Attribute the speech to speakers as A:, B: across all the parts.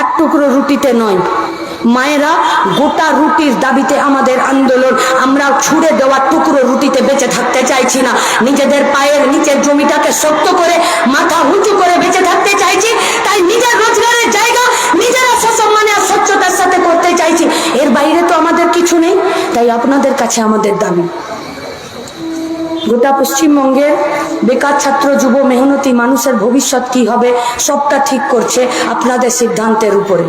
A: এক টুকরো রুটিতে নয়। মায়েরা গোটা রুটির দাবিতে আমাদের আন্দোলন, আমরা ছুড়ে দেওয়া টুকরো রুটিতে বেঁচে থাকতে চাইছি না। নিজেদের পায়ের নিচের জমিটাকে শক্ত করে, মাথা উঁচু করে বেঁচে থাকতে চাইছি। তাই নিজের রোজগারের জায়গা নিজেরা সসম্মানে আর স্বচ্ছতার সাথে করতে চাইছি। এর বাইরে তো আমাদের কিছু নেই। তাই আপনাদের কাছে আমাদের দাবি। গোটা পশ্চিমবঙ্গের বেকার ছাত্র, যুব, মেহনতি মানুষের ভবিষ্যৎ কি হবে সবটা ঠিক করছে আপনাদের সিদ্ধান্তের উপরে।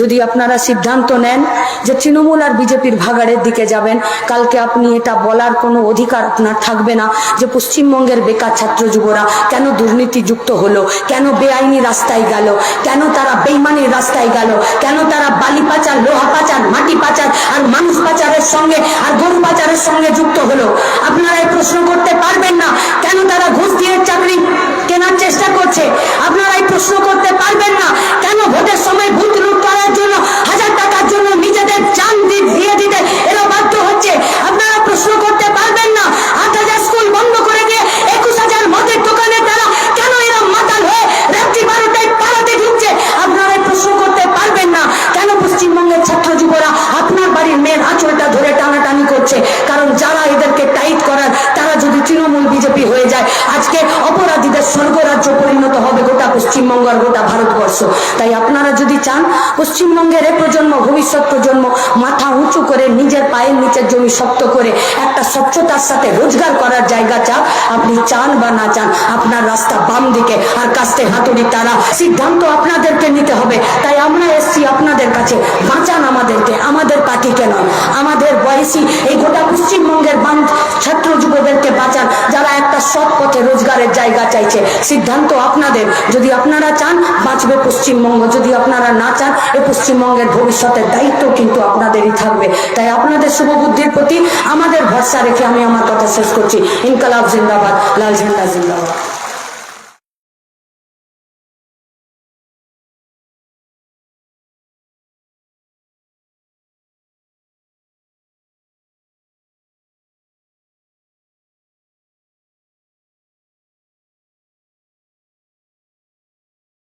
A: যদি আপনারা সিদ্ধান্ত নেন যে তৃণমূল আর বিজেপির ভাগাড়ের দিকে যাবেন, কালকে আপনি এটা বলার কোনো অধিকার আপনার থাকবে না যে পশ্চিমবঙ্গের বেকার ছাত্র, যুবরা কেন দুর্নীতিযুক্ত হলো, কেন বেআইনি রাস্তায় গেল, কেন তারা বেইমানির রাস্তায় গেল, কেন তারা বালি পাচার, লোহা পাচার, মাটি পাচার আর মানুষ পাচারের সঙ্গে আর গরু পাচারের সঙ্গে যুক্ত হলো। বিজেপি হয়ে যায়। আজকে অপরাধীদের স্বর্গরাজ্য পরিণত হবে গোটা পশ্চিমবঙ্গ আর গোটা ভারতবর্ষ। তাই আপনারা যদি চান, পশ্চিমবঙ্গের এ প্রজন্ম, ভবিষ্যৎ প্রজন্ম মাথা উঁচু করে নিজের পায়ের নিচের জমি শক্ত করে একটা স্বচ্ছতার সাথে রোজগার করার জায়গা চান আপনি চান বা না চান, আপনার রাস্তা বাম দিকে আর কাস্তে হাতুড়ি তারা। সিদ্ধান্ত আপনাদেরকে নিতে হবে। তাই আমরা এসছি আপনাদের কাছে। বাঁচান আমাদেরকে, আমাদের পার্টিকে নয়। আমাদের বয়সী এই গোটা পশ্চিমবঙ্গের বাম ছাত্র যুবদেরকে বাঁচান, যারা একটা সৎ পথে রোজগারের জায়গা চাইছে। সিদ্ধান্ত আপনাদের। যদি আপনারা চান, বাঁচবে পশ্চিমবঙ্গ। যদি আপনারা না চান এ পশ্চিমবঙ্গের ভবিষ্যতের দায়িত্ব কিন্তু আপনাদেরই থাকবে। তাই আপনাদের শুভবুদ্ধির প্রতি আমাদের ভরসা রেখে আমি আমার কথা শেষ করছি। ইনকালাব জিন্দাবাদ, লাল ঝান্ডা জিন্দাবাদ।